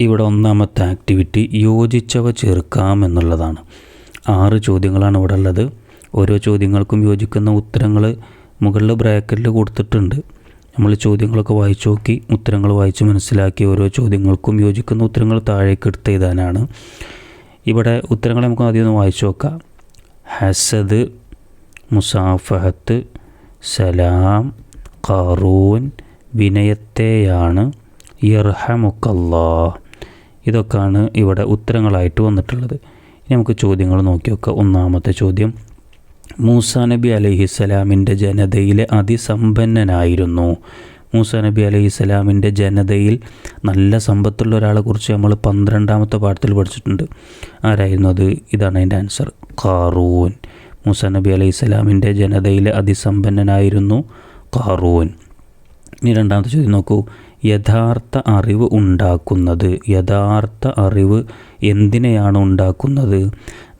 ഇവിടെ ഒന്നാമത്തെ ആക്ടിവിറ്റി യോജിച്ചവ ചേർക്കാം എന്നുള്ളതാണ്. ആറ് ചോദ്യങ്ങളാണ് ഇവിടെ ഉള്ളത്. ഓരോ ചോദ്യങ്ങൾക്കും യോജിക്കുന്ന ഉത്തരങ്ങൾ മുകളിൽ ബ്രാക്കറ്റിൽ കൊടുത്തിട്ടുണ്ട്. നമ്മൾ ചോദ്യങ്ങളൊക്കെ വായിച്ചു നോക്കി ഉത്തരങ്ങൾ വായിച്ച് മനസ്സിലാക്കി ഓരോ ചോദ്യങ്ങൾക്കും യോജിക്കുന്ന ഉത്തരങ്ങൾ താഴേക്ക് എടുത്ത് എഴുതാനാണ്. ഇവിടെ ഉത്തരങ്ങൾ നമുക്ക് ആദ്യം ഒന്ന് വായിച്ചു നോക്കാം. ഹസദ് മുസാഫഹത്ത് സലാം ഖറൂൻ വിനയത്തെയാണ്. യർഹമുക്കല്ലാ ഇതൊക്കെയാണ് ഇവിടെ ഉത്തരങ്ങളായിട്ട് വന്നിട്ടുള്ളത്. ഇനി നമുക്ക് ചോദ്യങ്ങൾ നോക്കി നോക്കാം ഒന്നാമത്തെ ചോദ്യം. മൂസ നബി അലഹിസ്സലാമിന്റെ ജനതയിലെ അതിസമ്പന്നനായിരുന്നു. മൂസ നബി അലഹിസ്സലാമിന്റെ ജനതയിൽ നല്ല സമ്പത്തുള്ള ഒരാളെ കുറിച്ച് നമ്മൾ പന്ത്രണ്ടാമത്തെ പാഠത്തിൽ പഠിച്ചിട്ടുണ്ട്. ആരായിരുന്നു അത്? ഇതാണ് അതിന്റെ ആൻസർ. കാറൂൻ മൂസ നബി അലഹിസ്സലാമിന്റെ ജനതയിലെ അതിസമ്പന്നനായിരുന്നു കാറൂൻ ഇനി രണ്ടാമത്തെ ചോദ്യം നോക്കൂ. യഥാർത്ഥ അറിവ് ഉണ്ടാക്കുന്നത്. യഥാർത്ഥ അറിവ് എന്തിനെയാണ് ഉണ്ടാക്കുന്നത്?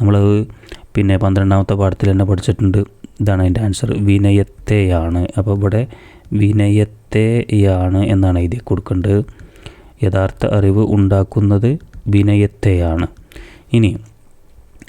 നമ്മൾ പിന്നെ പന്ത്രണ്ടാമത്തെ പാഠത്തിൽ തന്നെ പഠിച്ചിട്ടുണ്ട്. ഇതാണ് അതിന്റെ ആൻസർ വിനയത്തെയാണ്. അപ്പോൾ ഇവിടെ വിനയത്തെയാണ് എന്നാണ് എഴുതി കൊടുക്കേണ്ടത് യഥാർത്ഥ അറിവ് ഉണ്ടാക്കുന്നത് വിനയത്തെയാണ്. ഇനി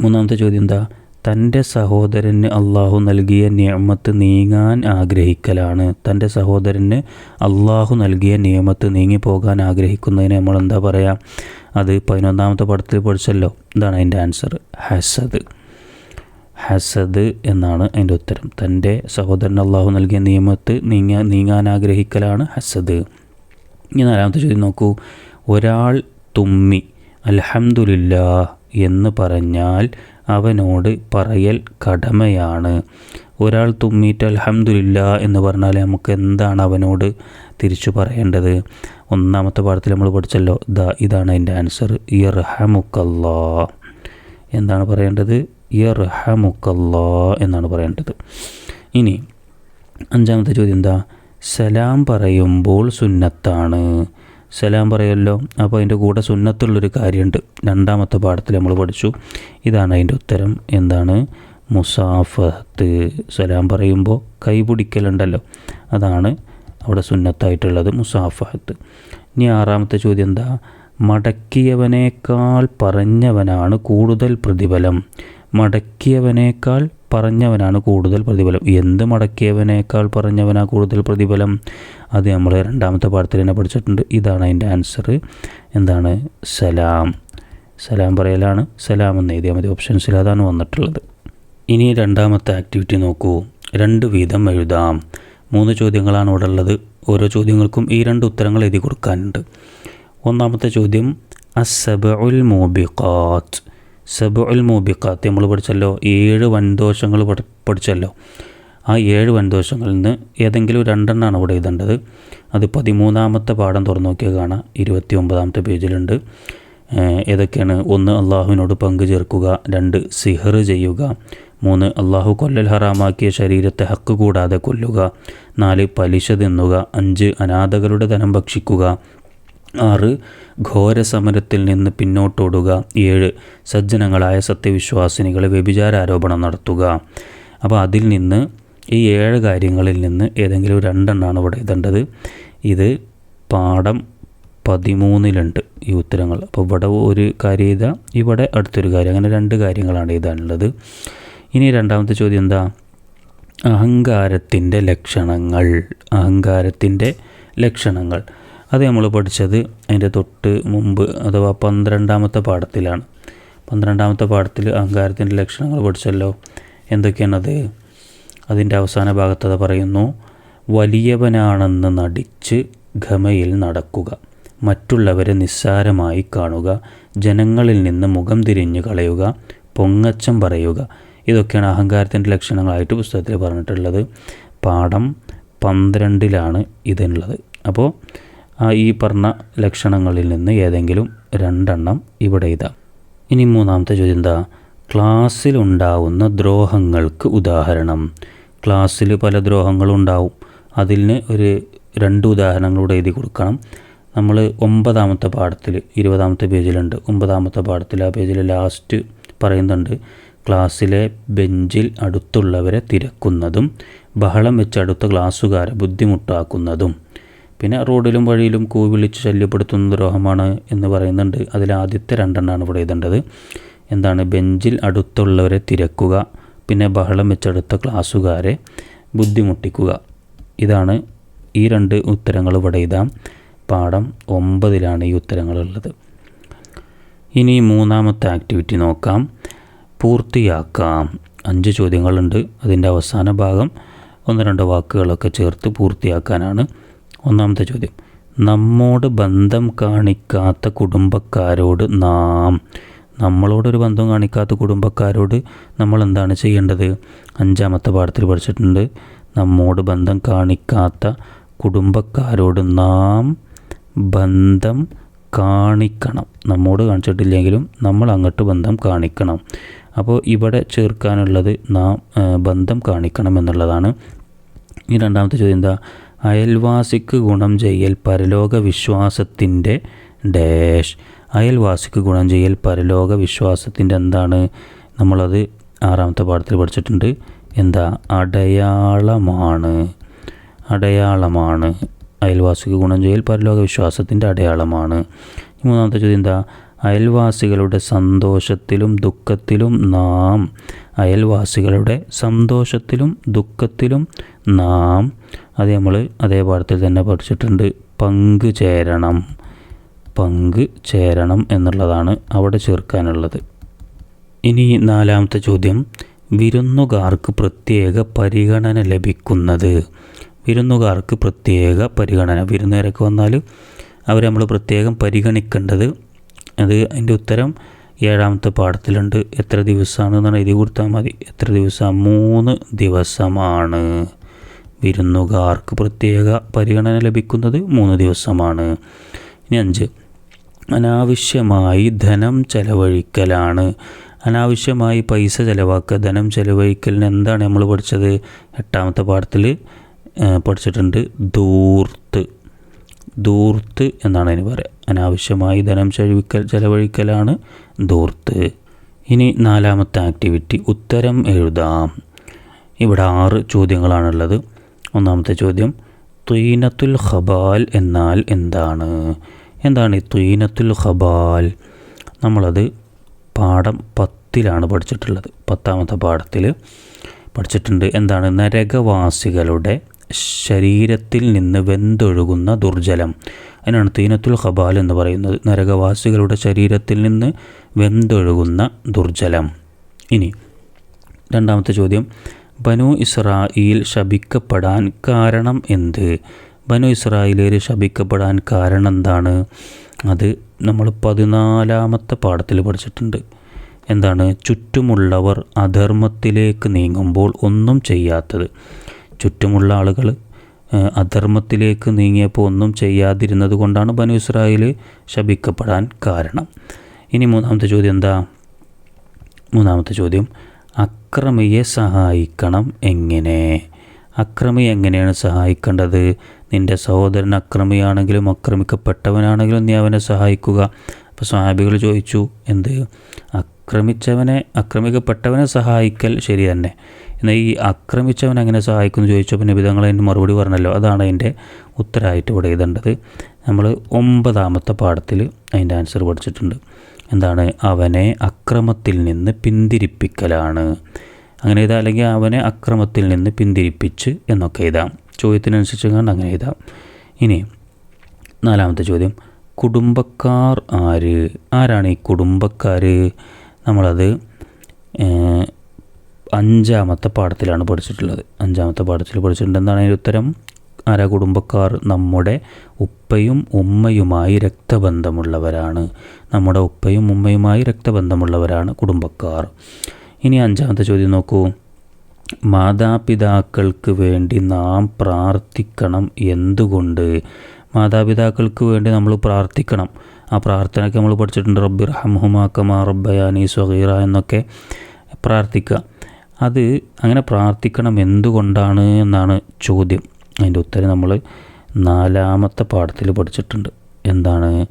മൂന്നാമത്തെ ചോദ്യം എന്താ? തന്റെ സഹോദരന് അള്ളാഹു നൽകിയ നിയമത്ത് നീങ്ങാൻ ആഗ്രഹിക്കലാണ്. തന്റെ സഹോദരന് അള്ളാഹു നൽകിയ നിയമത്ത് നീങ്ങിപ്പോകാൻ ആഗ്രഹിക്കുന്നതിന് നമ്മൾ എന്താ പറയുക അത് പതിനൊന്നാമത്തെ പടത്തിൽ പഠിച്ചല്ലോ. ഇതാണ് അതിന്റെ ആൻസർ ഹസദ്. ഹസദ് എന്നാണ് അതിന്റെ ഉത്തരം. തന്റെ സഹോദരൻ അള്ളാഹു നൽകിയ നിയമത്ത് നീങ്ങാൻ നീങ്ങാൻ ആഗ്രഹിക്കലാണ് ഹസദ്. ഇനി നാലാമത്തെ ചോദ്യം നോക്കൂ. ഒരാൾ തുമ്മി അലഹമുല്ല എന്ന് പറഞ്ഞാൽ അവനോട് പറയൽ കടമയാണ്. ഒരാൾ തുമ്മിയിട്ട് അലഹമുല്ല എന്ന് പറഞ്ഞാൽ നമുക്ക് എന്താണ് അവനോട് തിരിച്ചു പറയേണ്ടത്? ഒന്നാമത്തെ പാഠത്തിൽ നമ്മൾ പഠിച്ചല്ലോ ദ ഇതാണ് അതിന്റെ ആൻസർ ഇർഹമുക്കല്ലാ. എന്താണ് പറയേണ്ടത്? ഇർഹമുക്കല്ലാ എന്നാണ് പറയേണ്ടത്. ഇനി അഞ്ചാമത്തെ ചോദ്യം എന്താ? സലാം പറയുമ്പോൾ സുന്നത്താണ്. സലാം പറയല്ലോ. അപ്പോൾ അതിന്റെ കൂടെ സുന്നത്തുള്ളൊരു കാര്യമുണ്ട്. രണ്ടാമത്തെ പാഠത്തിൽ നമ്മൾ പഠിച്ചു. ഇതാണ് അതിന്റെ ഉത്തരം. എന്താണ്? മുസാഫത്ത്. സലാം പറയുമ്പോൾ കൈ പിടിക്കലുണ്ടല്ലോ. അതാണ് അവിടെ സുന്നത്തായിട്ടുള്ളത് മുസാഫത്ത്. ഇനി ആറാമത്തെ ചോദ്യം എന്താ? മടക്കിയവനേക്കാൾ പറഞ്ഞവനാണ് കൂടുതൽ പ്രതിഫലം. മടക്കിയവനേക്കാൾ പറഞ്ഞവനാണ് കൂടുതൽ പ്രതിഫലം. എന്ത് മടക്കിയവനേക്കാൾ പറഞ്ഞവനാ കൂടുതൽ പ്രതിഫലം? അത് നമ്മൾ രണ്ടാമത്തെ പാഠത്തിൽ തന്നെ പഠിച്ചിട്ടുണ്ട്. ഇതാണ് അതിന്റെ ആൻസർ എന്താണ്? സലാം. സലാം പറയലാണ്. സലാം എന്ന് എഴുതിയാൽ മതി. ഓപ്ഷൻസിൽ അതാണ് വന്നിട്ടുള്ളത്. ഇനി രണ്ടാമത്തെ ആക്ടിവിറ്റി നോക്കൂ. രണ്ട് വീതം എഴുതാം. മൂന്ന് ചോദ്യങ്ങളാണ് ഇവിടെ ഉള്ളത്. ഓരോ ചോദ്യങ്ങൾക്കും ഈ രണ്ട് ഉത്തരങ്ങൾ എഴുതി കൊടുക്കാനുണ്ട്. ഒന്നാമത്തെ ചോദ്യം അസബുൽ മോബിക്കാത്ത് സബുൽ മോബിക്കാത്ത് നമ്മൾ പഠിച്ചല്ലോ. ഏഴ് വൻദോഷങ്ങൾ പഠിച്ചല്ലോ. ആ ഏഴ് വൻദോഷങ്ങളിൽ നിന്ന് ഏതെങ്കിലും രണ്ടെണ്ണമാണ് ഇവിടെ എഴുതേണ്ടത്. അത് പതിമൂന്നാമത്തെ പാഠം തുറന്നു നോക്കിയാൽ കാണാം. ഇരുപത്തി ഒമ്പതാമത്തെ പേജിലുണ്ട് ഏതൊക്കെയാണ്? ഒന്ന് അള്ളാഹുവിനോട് പങ്കു ചേർക്കുക. രണ്ട് സിഹർ ചെയ്യുക. മൂന്ന് അള്ളാഹു കൊല്ലൽ ഹറാമാക്കിയ ശരീരത്തെ ഹക്ക് കൂടാതെ കൊല്ലുക. നാല് പലിശ തിന്നുക. അഞ്ച് അനാഥകളുടെ ധനം ഭക്ഷിക്കുക. ആറ് ഘോരസമരത്തിൽ നിന്ന് പിന്നോട്ടോടുക. ഏഴ് സജ്ജനങ്ങളായ സത്യവിശ്വാസിനികളെ വ്യഭിചാരാരോപണം നടത്തുക. അപ്പോൾ അതിൽ നിന്ന് ഈ ഏഴ് കാര്യങ്ങളിൽ നിന്ന് ഏതെങ്കിലും രണ്ടെണ്ണമാണ് ഇവിടെ എഴുതേണ്ടത് ഇത് പാഠം പതിമൂന്നിലുണ്ട് ഈ ഉത്തരങ്ങൾ. അപ്പോൾ ഇവിടെ ഒരു കാര്യം എഴുതുക. ഇവിടെ അടുത്തൊരു കാര്യം. അങ്ങനെ രണ്ട് കാര്യങ്ങളാണ് എഴുതാനുള്ളത്. ഇനി രണ്ടാമത്തെ ചോദ്യം എന്താ? അഹങ്കാരത്തിന്റെ ലക്ഷണങ്ങൾ. അഹങ്കാരത്തിന്റെ ലക്ഷണങ്ങൾ. അത് നമ്മൾ പഠിച്ചത് അതിന്റെ തൊട്ട് മുമ്പ് അഥവാ പന്ത്രണ്ടാമത്തെ പാഠത്തിലാണ്. പന്ത്രണ്ടാമത്തെ പാഠത്തിൽ അഹങ്കാരത്തിന്റെ ലക്ഷണങ്ങൾ പഠിച്ചല്ലോ. എന്തൊക്കെയാണത്? അതിന്റെ അവസാന ഭാഗത്ത് അത് പറയുന്നു വലിയവനാണെന്ന് നടിച്ച് ഘമയിൽ നടക്കുക മറ്റുള്ളവരെ നിസ്സാരമായി കാണുക ജനങ്ങളിൽ നിന്ന് മുഖം തിരിഞ്ഞു കളയുക പൊങ്ങച്ചം പറയുക. ഇതൊക്കെയാണ് അഹങ്കാരത്തിന്റെ ലക്ഷണങ്ങളായിട്ട് പുസ്തകത്തിൽ പറഞ്ഞിട്ടുള്ളത്. പാഠം പന്ത്രണ്ടിലാണ് ഇതുള്ളത് അപ്പോൾ ഈ പറഞ്ഞ ലക്ഷണങ്ങളിൽ നിന്ന് ഏതെങ്കിലും രണ്ടെണ്ണം ഇവിടെ ഇതാ. ഇനി മൂന്നാമത്തെ ചോദ്യം എന്താ? ക്ലാസ്സിലുണ്ടാവുന്ന ദ്രോഹങ്ങൾക്ക് ഉദാഹരണം. ക്ലാസ്സിൽ പല ദ്രോഹങ്ങളുണ്ടാവും. അതിന് ഒരു രണ്ട് ഉദാഹരണങ്ങളൂടെ എഴുതി കൊടുക്കണം. നമ്മൾ ഒമ്പതാമത്തെ പാഠത്തിൽ ഇരുപതാമത്തെ പേജിലുണ്ട്. ഒമ്പതാമത്തെ പാഠത്തിൽ ആ പേജിൽ ലാസ്റ്റ് പറയുന്നുണ്ട്. ക്ലാസ്സിലെ ബെഞ്ചിൽ അടുത്തുള്ളവരെ തിരക്കുന്നതും ബഹളം വെച്ച് അടുത്ത ക്ലാസ്സുകാരെ ബുദ്ധിമുട്ടാക്കുന്നതും. പിന്നെ റോഡിലും വഴിയിലും കൂവിളിച്ച് ശല്യപ്പെടുത്തുന്ന ദ്രോഹമാണ് എന്ന് പറയുന്നുണ്ട്. അതിൽ ആദ്യത്തെ രണ്ടെണ്ണമാണ് ഇവിടെ എഴുതേണ്ടത്. എന്താണ് ബെഞ്ചിൽ അടുത്തുള്ളവരെ തിരക്കുക പിന്നെ ബഹളം വെച്ചെടുത്ത ക്ലാസ്സുകാരെ ബുദ്ധിമുട്ടിക്കുക. ഇതാണ് ഈ രണ്ട് ഉത്തരങ്ങൾ ഇവിടെ ഇതാം. പാഠം ഒമ്പതിലാണ് ഈ ഉത്തരങ്ങളുള്ളത്. ഇനി മൂന്നാമത്തെ ആക്ടിവിറ്റി നോക്കാം. പൂർത്തിയാക്കാം. അഞ്ച് ചോദ്യങ്ങളുണ്ട്. അതിന്റെ അവസാന ഭാഗം ഒന്ന് രണ്ട് വാക്കുകളൊക്കെ ചേർത്ത് പൂർത്തിയാക്കാനാണ് ഒന്നാമത്തെ ചോദ്യം. നമ്മോട് ബന്ധം കാണിക്കാത്ത കുടുംബക്കാരോട് നാം നമ്മളോടൊരു ബന്ധം കാണിക്കാത്ത കുടുംബക്കാരോട് നമ്മൾ എന്താണ് ചെയ്യേണ്ടത്? അഞ്ചാമത്തെ പാഠത്തിൽ പഠിച്ചിട്ടുണ്ട്. നമ്മോട് ബന്ധം കാണിക്കാത്ത കുടുംബക്കാരോട് നാം ബന്ധം കാണിക്കണം. നമ്മോട് കാണിച്ചിട്ടില്ലെങ്കിലും നമ്മൾ അങ്ങോട്ട് ബന്ധം കാണിക്കണം. അപ്പോൾ ഇവിടെ ചേർക്കാനുള്ളത് നാം ബന്ധം കാണിക്കണം എന്നുള്ളതാണ്. ഈ രണ്ടാമത്തെ ചോദ്യം എന്താ? അയൽവാസിക്ക് ഗുണം ചെയ്യൽ പരലോക വിശ്വാസത്തിന്റെ ഡാഷ്. അയൽവാസിക്ക് ഗുണം ചെയ്യൽ പരലോക വിശ്വാസത്തിന്റെ എന്താണ്? നമ്മളത് ആറാമത്തെ പാഠത്തിൽ പഠിച്ചിട്ടുണ്ട്. എന്താ? അടയാളമാണ്. അടയാളമാണ്. അയൽവാസിക്ക് ഗുണം ചെയ്യൽ പരലോക വിശ്വാസത്തിന്റെ അടയാളമാണ്. മൂന്നാമത്തെ ചോദ്യം എന്താ? അയൽവാസികളുടെ സന്തോഷത്തിലും ദുഃഖത്തിലും നാം അയൽവാസികളുടെ സന്തോഷത്തിലും ദുഃഖത്തിലും നാം അത് നമ്മൾ അതേ പാഠത്തിൽ തന്നെ പഠിച്ചിട്ടുണ്ട്. പങ്കു ചേരണം പങ്ക് ചേരണം എന്നുള്ളതാണ് അവിടെ ചേർക്കാനുള്ളത്. ഇനി നാലാമത്തെ ചോദ്യം. വിരുന്നുകാർക്ക് പ്രത്യേക പരിഗണന ലഭിക്കുന്നത്. വിരുന്നുകാർക്ക് പ്രത്യേക പരിഗണന. വിരുന്നുകാരൊക്കെ വന്നാൽ അവരെ നമ്മൾ പ്രത്യേകം പരിഗണിക്കേണ്ടത് അത് അതിന്റെ ഉത്തരം ഏഴാമത്തെ പാഠത്തിലുണ്ട്. എത്ര ദിവസമാണെന്നാണ് എഴുതി കൊടുത്താൽ മതി. എത്ര ദിവസം? മൂന്ന് ദിവസമാണ്. വിരുന്നുകാർക്ക് പ്രത്യേക പരിഗണന ലഭിക്കുന്നത് മൂന്ന് ദിവസമാണ്. ഇനി അഞ്ച്. അനാവശ്യമായി ധനം ചെലവഴിക്കലാണ്. അനാവശ്യമായി പൈസ ചിലവാക്കുക ധനം ചെലവഴിക്കലിന് എന്താണ് നമ്മൾ പഠിച്ചത്? എട്ടാമത്തെ പാഠത്തിൽ പഠിച്ചിട്ടുണ്ട് ദൂർത്ത് ദൂർത്ത് എന്നാണ് അതിന് പറയുക അനാവശ്യമായി ധനം ചെലവിക്കൽ ചെലവഴിക്കലാണ് ദൂർത്ത് ഇനി നാലാമത്തെ ആക്ടിവിറ്റി ഉത്തരം എഴുതാം. ഇവിടെ ആറ് ചോദ്യങ്ങളാണുള്ളത്. ഒന്നാമത്തെ ചോദ്യം തീനത്തുൽ ഖബാൽ എന്നാൽ എന്താണ്? എന്താണ് തീനത്തുൽ ഖബാൽ? നമ്മളത് പാഠം പത്തിലാണ് പഠിച്ചിട്ടുള്ളത്. പത്താമത്തെ പാഠത്തിൽ പഠിച്ചിട്ടുണ്ട്. എന്താണ്? നരകവാസികളുടെ ശരീരത്തിൽ നിന്ന് വെന്തൊഴുകുന്ന ദുർജലം. അതിനാണ് തീനത്തുൽ ഖബാൽ എന്ന് പറയുന്നത്. നരകവാസികളുടെ ശരീരത്തിൽ നിന്ന് വെന്തൊഴുകുന്ന ദുർജലം. ഇനി രണ്ടാമത്തെ ചോദ്യം. ബനു ഇസ്രായിൽ ശപിക്കപ്പെടാൻ കാരണം എന്ത്? ബനു ഇസ്രായേലിയർ ശപിക്കപ്പെടാൻ കാരണം എന്താണ് അത് നമ്മൾ പതിനാലാമത്തെ പാഠത്തിൽ പഠിച്ചിട്ടുണ്ട്. എന്താണ്? ചുറ്റുമുള്ളവർ അധർമ്മത്തിലേക്ക് നീങ്ങുമ്പോൾ ഒന്നും ചെയ്യാത്തത്. ചുറ്റുമുള്ള ആളുകൾ അധർമ്മത്തിലേക്ക് നീങ്ങിയപ്പോൾ ഒന്നും ചെയ്യാതിരുന്നത് കൊണ്ടാണ് ബനു ഇസ്രായേൽ ശപിക്കപ്പെടാൻ കാരണം. ഇനി മൂന്നാമത്തെ ചോദ്യം എന്താ? മൂന്നാമത്തെ ചോദ്യം അക്രമിയെ സഹായിക്കണം എങ്ങനെ? അക്രമി എങ്ങനെയാണ് സഹായിക്കേണ്ടത്? നിന്റെ സഹോദരൻ അക്രമിയാണെങ്കിലും അക്രമിക്കപ്പെട്ടവനാണെങ്കിലും നീ അവനെ സഹായിക്കുക. അപ്പോൾ സ്വാഭികൾ ചോദിച്ചു എന്ത്? അക്രമിച്ചവനെ അക്രമിക്കപ്പെട്ടവനെ സഹായിക്കൽ ശരി തന്നെ. എന്നാൽ ഈ അക്രമിച്ചവൻ എങ്ങനെ സഹായിക്കുമെന്ന് ചോദിച്ചപ്പോൾ വിധങ്ങൾ അതിന് മറുപടി പറഞ്ഞല്ലോ. അതാണ് അതിന്റെ ഉത്തരമായിട്ട് ഇവിടെ എഴുതേണ്ടത്. നമ്മൾ ഒമ്പതാമത്തെ പാഠത്തിൽ അതിന്റെ ആൻസർ പഠിച്ചിട്ടുണ്ട്. എന്താണ്? അവനെ അക്രമത്തിൽ നിന്ന് പിന്തിരിപ്പിക്കലാണ്. അങ്ങനെ എഴുതാം. അല്ലെങ്കിൽ അവനെ അക്രമത്തിൽ നിന്ന് പിന്തിരിപ്പിച്ച് എന്നൊക്കെ എഴുതാം. ചോദ്യത്തിനനുസരിച്ച് കണ്ട് അങ്ങനെ എഴുതാം. ഇനി നാലാമത്തെ ചോദ്യം. കുടുംബക്കാർ ആര്? ആരാണ് ഈ കുടുംബക്കാർ നമ്മളത് അഞ്ചാമത്തെ പാഠത്തിലാണ് പഠിച്ചിട്ടുള്ളത്. അഞ്ചാമത്തെ പാഠത്തിൽ പഠിച്ചിട്ടുണ്ട്. എന്താണ് അതിന്റെ ഉത്തരം? ആരാ കുടുംബക്കാർ? നമ്മുടെ ഉപ്പയും ഉമ്മയുമായി രക്തബന്ധമുള്ളവരാണ്. നമ്മുടെ ഉപ്പയും ഉമ്മയുമായി രക്തബന്ധമുള്ളവരാണ് കുടുംബക്കാർ. ഇനി അഞ്ചാമത്തെ ചോദ്യം നോക്കൂ. മാതാപിതാക്കൾക്ക് വേണ്ടി നാം പ്രാർത്ഥിക്കണം എന്തുകൊണ്ട്? മാതാപിതാക്കൾക്ക് വേണ്ടി നമ്മൾ പ്രാർത്ഥിക്കണം. ആ പ്രാർത്ഥനയൊക്കെ നമ്മൾ പഠിച്ചിട്ടുണ്ട്. റബ്ബി റഹമുഹുമാക്കമാ റബ്ബയാനി സ്വഹീറ എന്നൊക്കെ പ്രാർത്ഥിക്കുക. അത് അങ്ങനെ പ്രാർത്ഥിക്കണം എന്തുകൊണ്ടാണ് എന്നാണ് ചോദ്യം. അതിന്റെ ഉത്തരം നമ്മൾ നാലാമത്തെ പാഠത്തിൽ പഠിച്ചിട്ടുണ്ട്. എന്താണ്?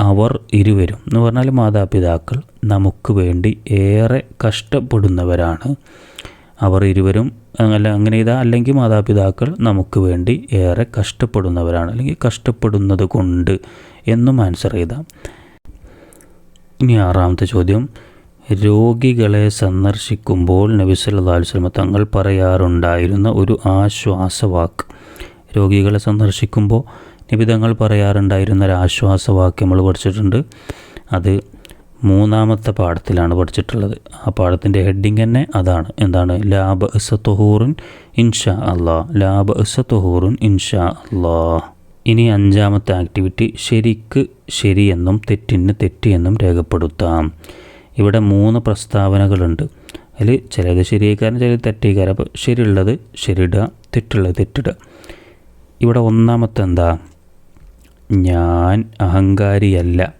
അവർ ഇരുവരും എന്ന് പറഞ്ഞാൽ മാതാപിതാക്കൾ നമുക്ക് വേണ്ടി ഏറെ കഷ്ടപ്പെടുന്നവരാണ്. അവർ ഇരുവരും അല്ല അങ്ങനെ ഇതാ അല്ലെങ്കിൽ മാതാപിതാക്കൾ നമുക്ക് വേണ്ടി ഏറെ കഷ്ടപ്പെടുന്നവരാണ്. അല്ലെങ്കിൽ കഷ്ടപ്പെടുന്നത് കൊണ്ട് എന്നും ആൻസർ ചെയ്താം ഇനി ആറാമത്തെ ചോദ്യം. രോഗികളെ സന്ദർശിക്കുമ്പോൾ നബി അലൈഹി തങ്ങൾ പറയാറുണ്ടായിരുന്ന ഒരു ആശ്വാസവാക്ക്. രോഗികളെ സന്ദർശിക്കുമ്പോൾ നബി തങ്ങൾ പറയാറുണ്ടായിരുന്ന ഒരു ആശ്വാസവാക്യം നമ്മൾ പഠിച്ചിട്ടുണ്ട്. അത് മൂന്നാമത്തെ പാഠത്തിലാണ് പഠിച്ചിട്ടുള്ളത്. ആ പാഠത്തിന്റെ ഹെഡിങ് തന്നെ അതാണ്. എന്താണ്? ലാബ് ഇസ തൊഹൂറുൻ ഇൻഷാ അള്ളാ ലാബ് ഇസ തൊഹൂറുൻ ഇൻഷാ അള്ളാ ഇനി അഞ്ചാമത്തെ ആക്ടിവിറ്റി ശരിക്ക് ശരിയെന്നും തെറ്റിന് തെറ്റ് എന്നും രേഖപ്പെടുത്താം. ഇവിടെ മൂന്ന് പ്രസ്താവനകളുണ്ട്. അതിൽ ചിലത് ശരിയേക്കാരൻ ചിലത് തെറ്റേക്കാരൻ. അപ്പോൾ ശരിയുള്ളത് ശരിയിടുക തെറ്റുള്ളത് തെറ്റിടുക. ഇവിടെ ഒന്നാമത്തെ എന്താ ഞാൻ അഹങ്കാരിയല്ല.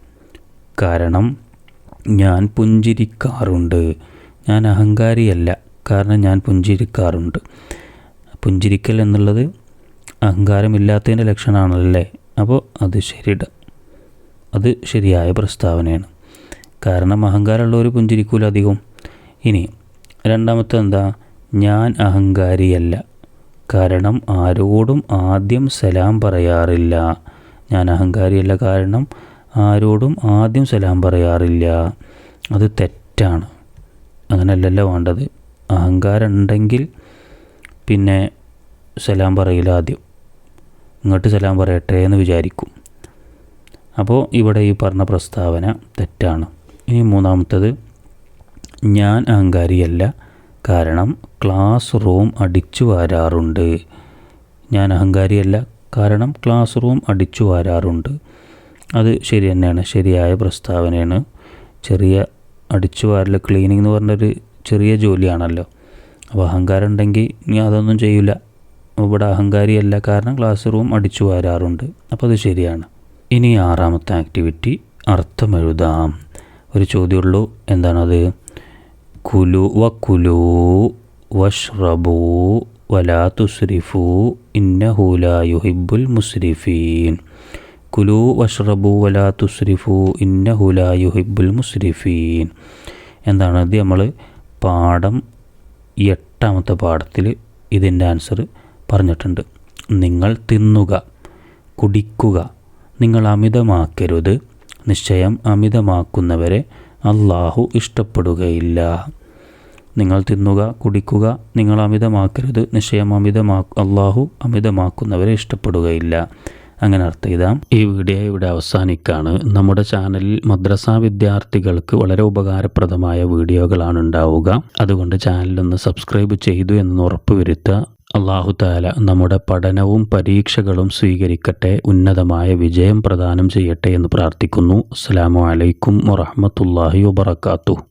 കാരണം ഞാൻ പുഞ്ചിരിക്കാറുണ്ട്. ഞാൻ അഹങ്കാരിയല്ല. കാരണം ഞാൻ പുഞ്ചിരിക്കാറുണ്ട്. പുഞ്ചിരിക്കൽ എന്നുള്ളത് അഹങ്കാരമില്ലാത്തതിന്റെ ലക്ഷണമാണല്ലേ? അപ്പോൾ അത് ശരിയിട അത് ശരിയായ പ്രസ്താവനയാണ്. കാരണം അഹങ്കാരമുള്ളവർ പുഞ്ചിരിക്കൂല അധികം ഇനി രണ്ടാമത്തെ എന്താ? ഞാൻ അഹങ്കാരിയല്ല. കാരണം ആരോടും ആദ്യം സലാം പറയാറില്ല. ഞാൻ അഹങ്കാരിയല്ല കാരണം ആരോടും ആദ്യം സലാം പറയാറില്ല. അത് തെറ്റാണ്. അങ്ങനെയല്ലല്ലോ വേണ്ടത്. അഹങ്കാരം ഉണ്ടെങ്കിൽ പിന്നെ സലാം പറയില്ല ആദ്യം. ഇങ്ങോട്ട് സലാം പറയട്ടെ എന്ന് വിചാരിക്കും. അപ്പോൾ ഇവിടെ ഈ പറഞ്ഞ പ്രസ്താവന തെറ്റാണ്. ഇനി മൂന്നാമത്തത് ഞാൻ അഹങ്കാരിയല്ല കാരണം ക്ലാസ് റൂം അടിച്ചു വാരാറുണ്ട്. ഞാൻ അഹങ്കാരിയല്ല കാരണം ക്ലാസ് റൂം അടിച്ചു വാരാറുണ്ട്. അത് ശരി തന്നെയാണ്. ശരിയായ പ്രസ്താവനയാണ്. ചെറിയ അടിച്ചു വാരൽ ക്ലീനിങ് എന്ന് പറഞ്ഞൊരു ചെറിയ ജോലിയാണല്ലോ. അപ്പോൾ അഹങ്കാരം ഉണ്ടെങ്കിൽ നീ അതൊന്നും ചെയ്യില്ല ഇവിടെ അഹങ്കാരിയല്ല. കാരണം ക്ലാസ് റൂം അടിച്ചു വാരാറുണ്ട്. അപ്പോൾ അത് ശരിയാണ്. ഇനി ആറാമത്തെ ആക്ടിവിറ്റി അർത്ഥം എഴുതാം. ഒരു ചോദ്യമുള്ളൂ. എന്താണത്? കുലു വ കുലു വഷ്റബു വലാ തുസ്രിഫു ഇന്നഹുലാ യുഹിബുൽ മുസ്രിഫീൻ. കുലു വഷ്റബു വലാ തുസ്രിഫു ഇന്നഹുലാ യുഹിബുൽ മുസ്രിഫീൻ. എന്താണ് ഇത്? നമ്മൾ പാഠം എട്ടാമത്തെ പാഠത്തിൽ ഇതിന്റെ ആൻസർ പറഞ്ഞിട്ടുണ്ട്. നിങ്ങൾ തിന്നുക കുടിക്കുക നിങ്ങൾ അമിതമാക്കരുത് നിശ്ചയം അമിതമാക്കുന്നവരെ അള്ളാഹു ഇഷ്ടപ്പെടുകയില്ല. നിങ്ങൾ തിന്നുക കുടിക്കുക നിങ്ങൾ അമിതമാക്കരുത്. നിശ്ചയം അമിതമാ അള്ളാഹു അമിതമാക്കുന്നവരെ ഇഷ്ടപ്പെടുകയില്ല. അങ്ങനെ അർത്ഥം ചെയ്താം ഈ വീഡിയോ ഇവിടെ അവസാനിക്കാണ്. നമ്മുടെ ചാനലിൽ മദ്രസ വിദ്യാർത്ഥികൾക്ക് വളരെ ഉപകാരപ്രദമായ വീഡിയോകളാണ് ഉണ്ടാവുക. അതുകൊണ്ട് ചാനലൊന്ന് സബ്സ്ക്രൈബ് ചെയ്തു എന്ന് ഉറപ്പുവരുത്തുക അള്ളാഹു താല നമ്മുടെ പഠനവും പരീക്ഷകളും സ്വീകരിക്കട്ടെ. ഉന്നതമായ വിജയം പ്രദാനം ചെയ്യട്ടെ എന്ന് പ്രാർത്ഥിക്കുന്നു. അസ്സാം വലൈക്കും വറഹമത്തല്ലാഹി വബർക്കാത്തു